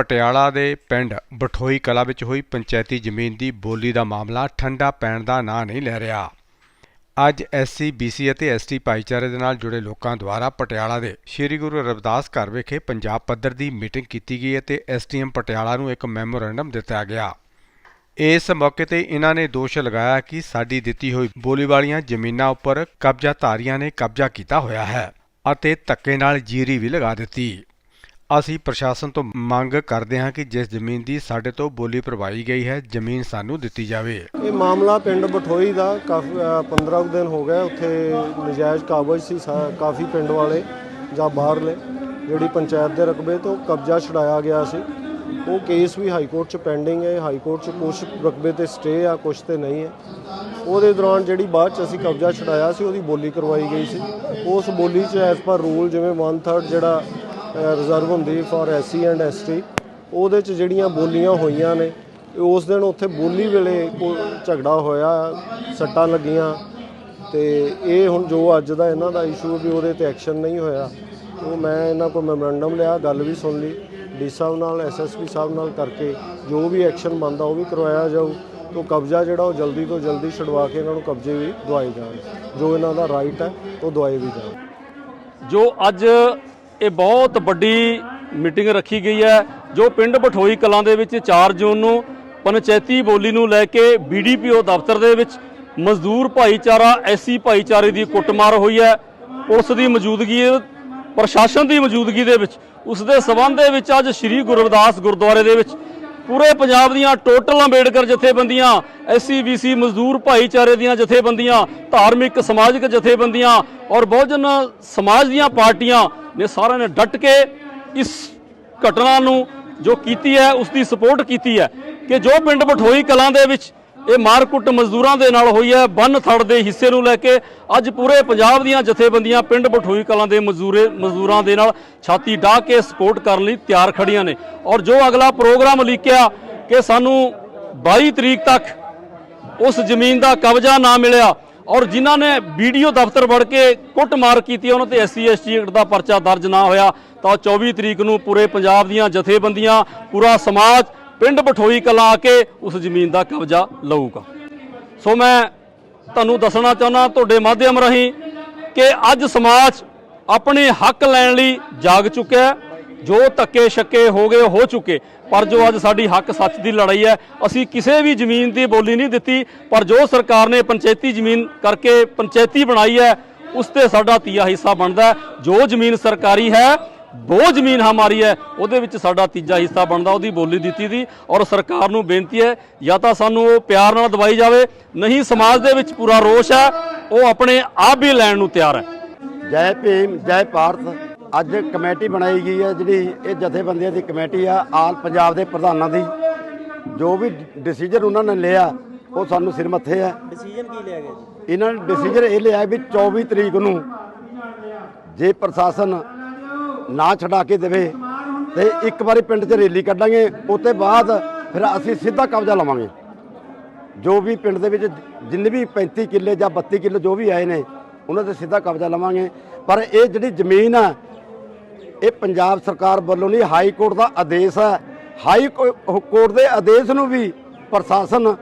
ਪਟਿਆਲਾ ਦੇ ਪਿੰਡ ਬਠੋਈ ਕਲਾ ਵਿੱਚ ਹੋਈ ਪੰਚਾਇਤੀ ਜ਼ਮੀਨ ਦੀ ਬੋਲੀ ਦਾ ਮਾਮਲਾ ਠੰਡਾ ਪੈਣ ਦਾ ਨਾਂ ਨਹੀਂ ਲੈ ਰਿਹਾ। ਅੱਜ ਐਸਸੀ, ਬੀਸੀ ਅਤੇ ਐਸਟੀ ਭਾਈਚਾਰੇ ਦੇ ਨਾਲ ਜੁੜੇ ਲੋਕਾਂ ਦੁਆਰਾ ਪਟਿਆਲਾ ਦੇ ਸ੍ਰੀ ਗੁਰੂ ਰਵਿਦਾਸ ਘਰ ਵਿਖੇ ਪੰਜਾਬ ਪੱਧਰ ਦੀ ਮੀਟਿੰਗ ਕੀਤੀ ਗਈ ਅਤੇ ਐਸਡੀਐਮ ਪਟਿਆਲਾ ਨੂੰ ਇੱਕ ਮੈਮੋਰੈਂਡਮ ਦਿੱਤਾ ਗਿਆ। ਇਸ ਮੌਕੇ ਤੇ ਇਹਨਾਂ ਨੇ ਦੋਸ਼ ਲਗਾਇਆ ਕਿ ਸਾਡੀ ਦਿੱਤੀ ਹੋਈ ਬੋਲੀ ਵਾਲੀਆਂ ਜ਼ਮੀਨਾਂ ਉੱਪਰ ਕਬਜ਼ਾਧਾਰੀਆਂ ਨੇ ਕਬਜ਼ਾ ਕੀਤਾ ਹੋਇਆ ਹੈ ਅਤੇ ਧੱਕੇ ਨਾਲ ਜੀਰੀ ਵੀ ਲਗਾ ਦਿੱਤੀ। ਅਸੀਂ ਪ੍ਰਸ਼ਾਸਨ ਤੋਂ ਮੰਗ ਕਰਦੇ ਹਾਂ ਕਿ ਜਿਸ ਜ਼ਮੀਨ ਦੀ ਸਾਡੇ ਤੋਂ ਬੋਲੀ ਭਰਵਾਈ ਗਈ ਹੈ ਜ਼ਮੀਨ ਸਾਨੂੰ ਦਿੱਤੀ ਜਾਵੇ। ਇਹ ਮਾਮਲਾ ਪਿੰਡ ਬਠੋਈ ਦਾ ਕਾਫੀ ਅ, 15 ਕੁ ਦਿਨ ਹੋ ਗਏ ਉੱਥੇ ਨਜਾਇਜ਼ ਕਾਬਜ਼ ਸੀ ਕਾਫੀ ਪਿੰਡ ਵਾਲੇ ਜਾਂ ਬਾਹਰਲੇ ਜਿਹੜੀ ਪੰਚਾਇਤ ਦੇ ਰਕਬੇ ਤੋਂ ਕਬਜ਼ਾ ਛਡਾਇਆ ਗਿਆ ਸੀ। ਉਹ ਕੇਸ ਵੀ ਹਾਈ ਕੋਰਟ 'ਚ ਪੈਂਡਿੰਗ ਹੈ ਹਾਈ ਕੋਰਟ 'ਚ ਕੁਝ ਰਕਬੇ ਤੇ ਸਟੇ ਆ ਕੁਝ ਤੇ ਨਹੀਂ ਹੈ। ਉਹਦੇ ਦੌਰਾਨ ਜਿਹੜੀ ਬਾਅਦ 'ਚ ਅਸੀਂ ਕਬਜ਼ਾ ਛਡਾਇਆ ਸੀ ਉਹਦੀ ਬੋਲੀ ਕਰਵਾਈ ਗਈ ਸੀ। ਉਸ ਬੋਲੀ 'ਚ ਐਸ ਪਰ ਰੂਲ ਜਿਵੇਂ 1/3 ਜਿਹੜਾ ਰਿਜ਼ਰਵ ਹੁੰਦੀ ਫॉर ਐਸਸੀ ਐਂਡ ਐਸਟੀ ਉਹਦੇ 'ਚ ਜਿਹੜੀਆਂ ਬੋਲੀਆਂ ਹੋਈਆਂ ਨੇ ਉਸ ਦਿਨ ਉੱਥੇ ਬੋਲੀ ਵੇਲੇ ਝਗੜਾ ਹੋਇਆ, ਸੱਟਾਂ ਲੱਗੀਆਂ। ਤੇ ਇਹ ਹੁਣ ਜੋ ਅੱਜ ਦਾ ਇਹਨਾਂ ਦਾ ਇਸ਼ੂ ਵੀ ਉਹਦੇ ਤੇ ਐਕਸ਼ਨ ਨਹੀਂ ਹੋਇਆ। ਉਹ ਮੈਂ ਇਹਨਾਂ ਕੋਲ ਮੈਮੋਰੈਂਡਮ ਲਿਆ, ਗੱਲ ਵੀ ਸੁਣ ਲਈ। ਡੀ ਸਾਹਿਬ ਨਾਲ ਐਸਐਸਪੀ ਸਾਹਿਬ ਨਾਲ ਕਰਕੇ ਜੋ ਵੀ ਐਕਸ਼ਨ ਬਣਦਾ ਉਹ ਵੀ ਕਰਵਾਇਆ ਜਾਊ। ਤੋਂ ਕਬਜ਼ਾ ਜਿਹੜਾ ਉਹ ਜਲਦੀ ਤੋਂ ਜਲਦੀ ਛਡਵਾ ਕੇ ਇਹਨਾਂ ਨੂੰ ਕਬਜ਼ੇ ਵੀ ਦਵਾਏ ਜਾਣ। ਜੋ ਇਹਨਾਂ ਦਾ ਰਾਈਟ ਹੈ, ਉਹ ਦਵਾਏ ਵੀ ਜਾਣ। ਜੋ ਅੱਜ ਇਹ ਬਹੁਤ ਵੱਡੀ ਮੀਟਿੰਗ ਰੱਖੀ ਗਈ ਹੈ, ਜੋ ਪਿੰਡ ਬਠੋਈ ਕਲਾਂ ਦੇ ਵਿੱਚ 4 ਜੂਨ ਨੂੰ ਪੰਚਾਇਤੀ ਬੋਲੀ ਨੂੰ ਲੈ ਕੇ ਬੀਡੀਪੀਓ ਦਫ਼ਤਰ ਦੇ ਵਿੱਚ ਮਜ਼ਦੂਰ ਭਾਈਚਾਰਾ ਐਸੀ ਭਾਈਚਾਰੇ ਦੀ ਕੁੱਟਮਾਰ ਹੋਈ ਹੈ। ਪੁਲਿਸ ਦੀ ਮੌਜੂਦਗੀ, ਪ੍ਰਸ਼ਾਸਨ ਦੀ ਮੌਜੂਦਗੀ ਦੇ ਵਿੱਚ, ਉਸ ਦੇ ਸਬੰਧ ਦੇ ਵਿੱਚ ਅੱਜ ਸ੍ਰੀ ਗੁਰੂ ਰਵਿਦਾਸ ਗੁਰਦੁਆਰੇ ਦੇ ਵਿੱਚ ਪੂਰੇ ਪੰਜਾਬ ਦੀਆਂ ਟੋਟਲ ਅੰਬੇਡਕਰ ਜਥੇਬੰਦੀਆਂ, ਐਸਸੀ ਬੀਸੀ ਮਜ਼ਦੂਰ ਭਾਈਚਾਰੇ ਦੀਆਂ ਜਥੇਬੰਦੀਆਂ, ਧਾਰਮਿਕ, ਸਮਾਜਿਕ ਜਥੇਬੰਦੀਆਂ ਔਰ ਬਹੁਜਨ ਸਮਾਜ ਦੀਆਂ ਪਾਰਟੀਆਂ ਨੇ ਸਾਰਿਆਂ ਨੇ ਡਟ ਕੇ ਇਸ ਘਟਨਾ ਨੂੰ ਜੋ ਕੀਤੀ ਹੈ ਉਸ ਦੀ ਸਪੋਰਟ ਕੀਤੀ ਹੈ ਕਿ ਜੋ ਪਿੰਡ ਬਠੋਈ ਕਲਾਂ ਦੇ ਵਿੱਚ ਇਹ ਮਾਰਕੁੱਟ ਮਜ਼ਦੂਰਾਂ ਦੇ ਨਾਲ ਹੋਈ ਹੈ, ਬੰਨ ਥੜ ਦੇ ਹਿੱਸੇ ਨੂੰ ਲੈ ਕੇ ਅੱਜ ਪੂਰੇ ਪੰਜਾਬ ਦੀਆਂ ਜਥੇਬੰਦੀਆਂ ਪਿੰਡ ਬਠੋਈ ਕਲਾਂ ਦੇ ਮਜ਼ਦੂਰੇ ਮਜ਼ਦੂਰਾਂ ਦੇ ਨਾਲ ਛਾਤੀ ਡਾਹ ਕੇ ਸਪੋਰਟ ਕਰਨ ਲਈ ਤਿਆਰ ਖੜੀਆਂ ਨੇ। ਔਰ ਜੋ ਅਗਲਾ ਪ੍ਰੋਗਰਾਮ ਲਿਖਿਆ ਕਿ ਸਾਨੂੰ 22 ਤਰੀਕ ਤੱਕ ਉਸ ਜ਼ਮੀਨ ਦਾ ਕਬਜ਼ਾ ਨਾ ਮਿਲਿਆ ਔਰ ਜਿਨ੍ਹਾਂ ਨੇ ਵੀਡੀਓ ਦਫ਼ਤਰ ਵੜ ਕੇ ਕੁੱਟਮਾਰ ਕੀਤੀ, ਉਹਨਾਂ ਤੇ ਐਸਸੀ ਐਸਟੀ ਐਕਟ ਦਾ ਪਰਚਾ ਦਰਜ ਨਾ ਹੋਇਆ, ਤਾਂ 24 ਤਰੀਕ ਨੂੰ ਪੂਰੇ ਪੰਜਾਬ ਦੀਆਂ ਜਥੇਬੰਦੀਆਂ, ਪੂਰਾ ਸਮਾਜ, ਪਿੰਡ ਬਠੋਈ ਕਲਾ ਆ ਕੇ ਉਸ ਜ਼ਮੀਨ ਦਾ ਕਬਜ਼ਾ ਲਊਗਾ। ਸੋ ਮੈਂ ਤੁਹਾਨੂੰ ਦੱਸਣਾ ਚਾਹੁੰਦਾ ਤੁਹਾਡੇ ਮਾਧਿਅਮ ਰਾਹੀਂ ਕਿ ਅੱਜ ਸਮਾਜ ਆਪਣੇ ਹੱਕ ਲੈਣ ਲਈ ਜਾਗ ਚੁੱਕਿਆ ਹੈ। ਜੋ ਧੱਕੇ ਛੱਕੇ ਹੋ ਗਏ, ਹੋ ਚੁੱਕੇ। ਪਰ ਜੋ ਅੱਜ ਸਾਡੀ ਹੱਕ ਸੱਚ ਦੀ ਲੜਾਈ ਹੈ, ਅਸੀਂ ਕਿਸੇ ਵੀ ਜ਼ਮੀਨ ਦੀ ਬੋਲੀ ਨਹੀਂ ਦਿੱਤੀ, ਪਰ ਜੋ ਸਰਕਾਰ ਨੇ ਪੰਚਾਇਤੀ ਜ਼ਮੀਨ ਕਰਕੇ ਪੰਚਾਇਤੀ ਬਣਾਈ ਹੈ, ਉਸ ਤੇ ਸਾਡਾ ਤੀਆ ਹਿੱਸਾ ਬਣਦਾ ਜੋ ਜ਼ਮੀਨ ਸਰਕਾਰੀ ਹੈ ਉਹ ਜ਼ਮੀਨ ਹਮਾਰੀ ਹੈ, ਉਹਦੇ ਵਿੱਚ ਸਾਡਾ ਤੀਜਾ ਹਿੱਸਾ ਬਣਦਾ, ਉਹਦੀ ਬੋਲੀ ਦਿੱਤੀ ਦੀ। ਔਰ ਸਰਕਾਰ ਨੂੰ ਬੇਨਤੀ ਹੈ, ਜਾਂ ਤਾਂ ਸਾਨੂੰ ਉਹ ਪਿਆਰ ਨਾਲ ਦਵਾਈ ਜਾਵੇ, ਨਹੀਂ ਸਮਾਜ ਦੇ ਵਿੱਚ ਪੂਰਾ ਰੋਸ਼ ਹੈ, ਉਹ ਆਪਣੇ ਆਪ ਵੀ ਲੈਣ ਨੂੰ ਤਿਆਰ ਹੈ। ਜੈ ਭੀਮ, ਜੈ ਭਾਰਤ। ਅੱਜ ਕਮੇਟੀ ਬਣਾਈ ਗਈ ਹੈ ਜਿਹੜੀ ਇਹ ਜਥੇਬੰਦੀਆਂ ਦੀ ਕਮੇਟੀ ਆ ਆਲ ਪੰਜਾਬ ਦੇ ਪ੍ਰਧਾਨਾਂ ਦੀ। ਜੋ ਵੀ ਡਿਸੀਜਨ ਉਹਨਾਂ ਨੇ ਲਿਆ ਉਹ ਸਾਨੂੰ ਸਿਰ ਮੱਥੇ ਹੈ ਡਿਸੀਜਨ ਕੀ ਲਿਆ ਗਿਆ ਜੀ? ਇਹਨਾਂ ਨੇ ਡਿਸੀਜਨ ਇਹ ਲਿਆ ਵੀ 24 ਤਰੀਕ ਨੂੰ ਜੇ ਪ੍ਰਸ਼ਾਸਨ ਨਾ ਛਡਾ ਕੇ ਦੇਵੇ ਤੇ ਇੱਕ ਵਾਰੀ ਪਿੰਡ 'ਚ ਰੈਲੀ ਕੱਢਾਂਗੇ ਉਤੇ ਬਾਅਦ ਫਿਰ ਅਸੀਂ ਸਿੱਧਾ ਕਬਜ਼ਾ ਲਵਾਂਗੇ। ਜੋ ਵੀ ਪਿੰਡ ਦੇ ਵਿੱਚ ਜਿੰਨੇ ਵੀ 35 ਕਿੱਲੇ ਜਾਂ 32 ਕਿੱਲੇ ਜੋ ਵੀ ਆਏ ਨੇ ਉਹਨਾਂ ਤੇ ਸਿੱਧਾ ਕਬਜ਼ਾ ਲਵਾਂਗੇ। ਪਰ ਇਹ ਜਿਹੜੀ ਜ਼ਮੀਨ ਆ ਇਹ ਪੰਜਾਬ ਸਰਕਾਰ ਵੱਲੋਂ ਨਹੀਂ, ਹਾਈ ਕੋਰਟ ਦਾ ਆਦੇਸ਼ ਹੈ। ਹਾਈ ਕੋਰਟ ਦੇ ਆਦੇਸ਼ ਨੂੰ ਵੀ ਪ੍ਰਸ਼ਾਸਨ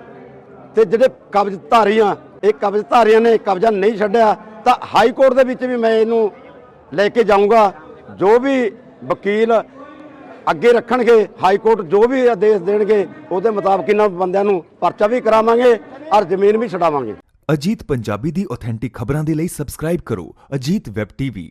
ਤੇ ਜਿਹੜੇ ਕਬਜ਼ਧਾਰੀਆਂ, ਇਹ ਕਬਜ਼ਧਾਰੀਆਂ ਨੇ ਕਬਜ਼ਾ ਨਹੀਂ ਛੱਡਿਆ, ਤਾਂ ਹਾਈ ਕੋਰਟ ਦੇ ਵਿੱਚ ਵੀ ਮੈਂ ਇਹਨੂੰ ਲੈ ਕੇ ਜਾਊਂਗਾ। ਜੋ ਵੀ ਵਕੀਲ ਅੱਗੇ ਰੱਖਣਗੇ, ਹਾਈ ਕੋਰਟ ਜੋ ਵੀ ਆਦੇਸ਼ ਦੇਣਗੇ, ਉਹਦੇ ਮੁਤਾਬਕ ਇਹਨਾਂ ਬੰਦਿਆਂ ਨੂੰ ਪਰਚਾ ਵੀ ਕਰਾਵਾਂਗੇ ਔਰ ਜ਼ਮੀਨ ਵੀ ਛਡਾਵਾਂਗੇ। ਅਜੀਤ ਪੰਜਾਬੀ ਦੀ ਆਥੈਂਟਿਕ ਖਬਰਾਂ ਦੇ ਲਈ ਸਬਸਕ੍ਰਾਈਬ ਕਰੋ। Ajit web TV